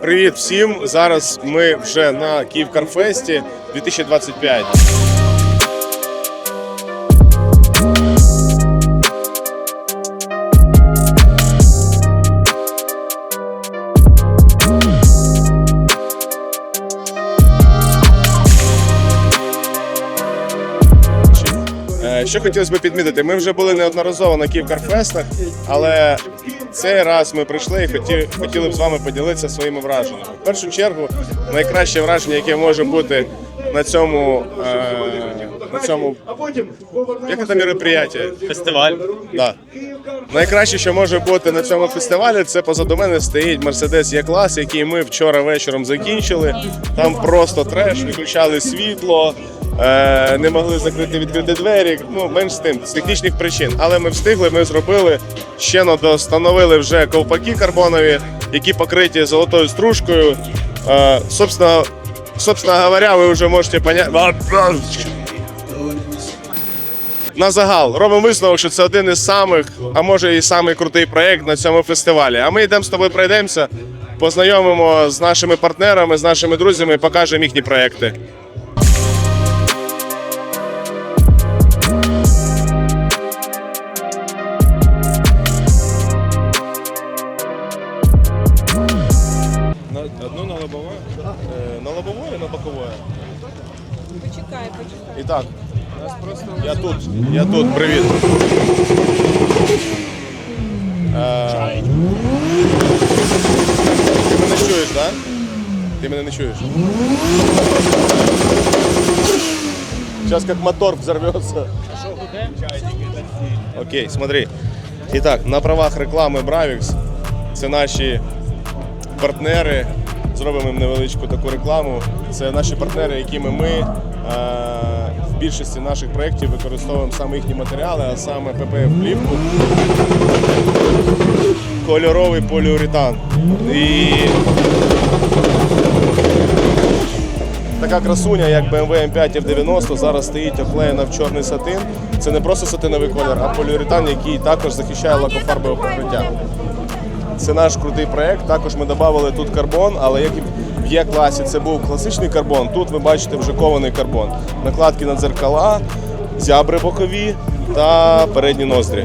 Привіт всім! Зараз ми вже на Київ Карфесті 2025. Що хотілося б підмітити, ми вже були неодноразово на Київ Карфестах, але цей раз ми прийшли і хоті, хотіли б з вами поділитися своїми враженнями. В першу чергу, найкраще враження, яке може бути на цьому, е, на цьому як це мероприятие? Фестиваль. Да. Найкраще, що може бути на цьому фестивалі, це позаду мене стоїть Mercedes E-клас, який ми вчора вечором закінчили. Там просто треш, виключали світло, е, не могли закрити відкрити двері. Ну, менш з тим, з технічних причин. Але ми встигли, ми зробили. Ще встановили вже ковпаки карбонові, які покриті золотою стружкою. Е, собственно, собственно говоря, ви вже можете поняти. На загал робимо висновок, що це один із самих, а може і самий крутий проєкт на цьому фестивалі. А ми йдемо з тобою, пройдемося, познайомимо з нашими партнерами, з нашими друзями, покажемо їхні проєкти. На лобовое, на боковое? Почекай, почекай. І так, я тут, я тут, привіт. Е, Ти мене чуєш, так? Да? Ти мене не чуєш. Сейчас как мотор взорвется. Окей, смотри. Итак, на правах реклами Bravix це наші партнери. Зробимо їм невеличку таку рекламу. Це наші партнери, якими ми е, в більшості наших проєктів використовуємо саме їхні матеріали, а саме ppf плівку кольоровий поліуретан. І така красуня, як BMW M5 F90, зараз стоїть оклеєна в чорний сатин. Це не просто сатиновий колір, а поліуретан, який також захищає лакофарбове покриття. Це наш крутий проект. Також ми додали тут карбон, але як і в Є-класі це був класичний карбон. Тут ви бачите вже кований карбон. Накладки на дзеркала, зябри бокові та передні ноздрі.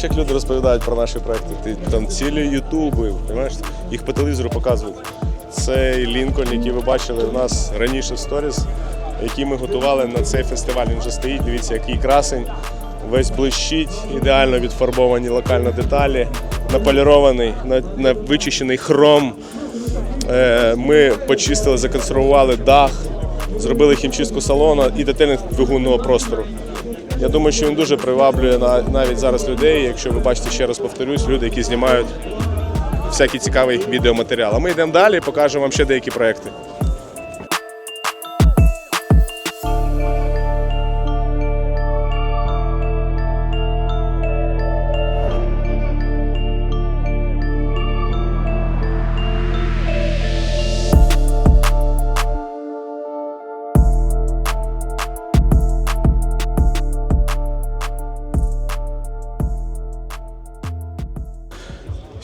Бачиш, як люди розповідають про наші проекти. Ти там цілі ютуби, розумієш? їх по телевізору показують. Цей Лінкольн, який ви бачили у нас раніше в сторіс, який ми готували на цей фестиваль. Він вже стоїть. Дивіться, який красень. Весь блищить, ідеально відфарбовані локально деталі, наполірований, на, на вичищений хром. Е, Ми почистили, законсервували дах, зробили хімчистку салону і детельних двигунного простору. Я думаю, що він дуже приваблює на- навіть зараз людей. Якщо ви бачите, ще раз повторюсь, люди, які знімають всякий цікавий відеоматеріал. А ми йдемо далі, покажемо вам ще деякі проекти.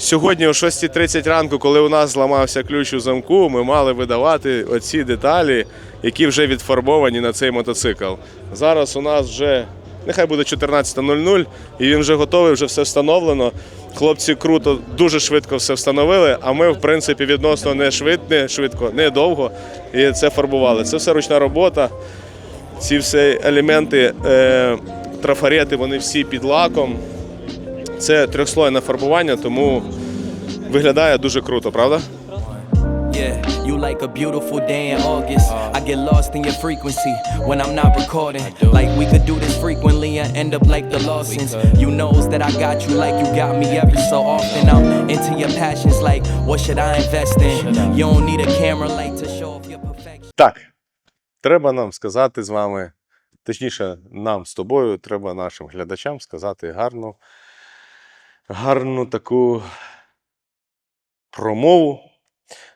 Сьогодні о 6.30 ранку, коли у нас зламався ключ у замку, ми мали видавати оці деталі, які вже відфарбовані на цей мотоцикл. Зараз у нас вже нехай буде 14.00, і він вже готовий, вже все встановлено. Хлопці круто, дуже швидко все встановили. А ми, в принципі, відносно не швидко, не швидко, не довго. І це фарбували. Це все ручна робота. Ці всі елементи, е, трафарети, вони всі під лаком. Це трьохслойне фарбування, тому виглядає дуже круто, правда? Yeah, you like a beautiful day in August. I get lost in your frequency when I'm not recording. Like we could do this frequently and end up like the Lawsons. You knows that I got you like you got me every so often. I'm into your passions like what should I invest in? You don't need a camera like to show off your perfection. Так, треба нам сказати з вами, точніше, нам з тобою, треба нашим глядачам сказати гарну гарну таку промову.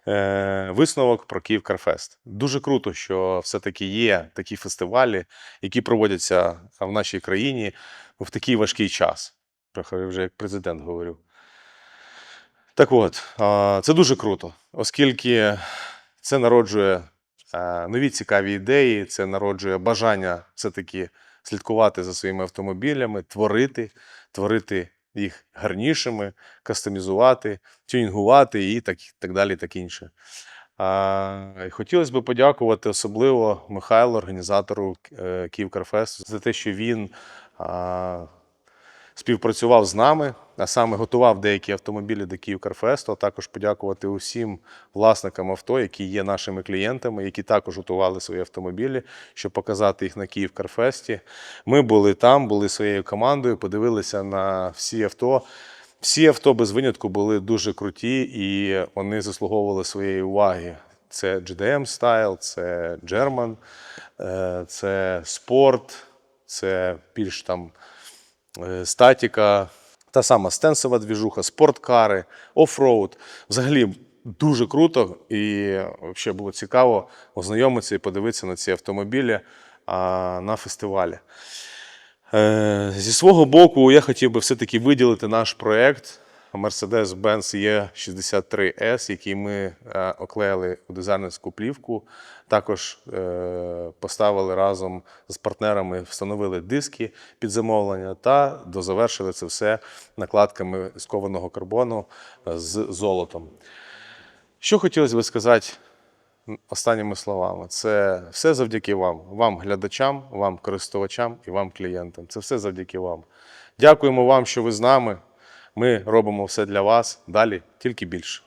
Е, висновок про Київ Карфест. Дуже круто, що все-таки є такі фестивалі, які проводяться в нашій країні в такий важкий час. Трохи вже як президент говорив. Так от, це дуже круто, оскільки це народжує е, нові цікаві ідеї, це народжує бажання все-таки слідкувати за своїми автомобілями, творити, творити їх гарнішими, кастомізувати, тюнінгувати і так, так далі, так інше. А, хотілося б подякувати особливо Михайлу, організатору е, Київкарфесту, за те, що він а, співпрацював з нами, а саме готував деякі автомобілі до Київкарфесту, а також подякувати усім власникам авто, які є нашими клієнтами, які також готували свої автомобілі, щоб показати їх на Київкарфесті. Ми були там, були своєю командою, подивилися на всі авто. Всі авто без винятку були дуже круті і вони заслуговували своєї уваги. Це GDM Style, це German, е, це спорт, це більш там статіка, та сама стенсова двіжуха, спорткари, офроуд. Взагалі дуже круто і взагалі було цікаво ознайомитися і подивитися на ці автомобілі на фестивалі. Е, Зі свого боку, я хотів би все-таки виділити наш проєкт Mercedes-Benz E63S, який ми е, оклеїли у дизайнерську плівку. Також е, поставили разом з партнерами, встановили диски під замовлення та дозавершили це все накладками з кованого карбону е, з золотом. Що хотілося б сказати останніми словами. Це все завдяки вам, вам, глядачам, вам, користувачам і вам, клієнтам. Це все завдяки вам. Дякуємо вам, що ви з нами. Ми робимо все для вас. Далі тільки більше.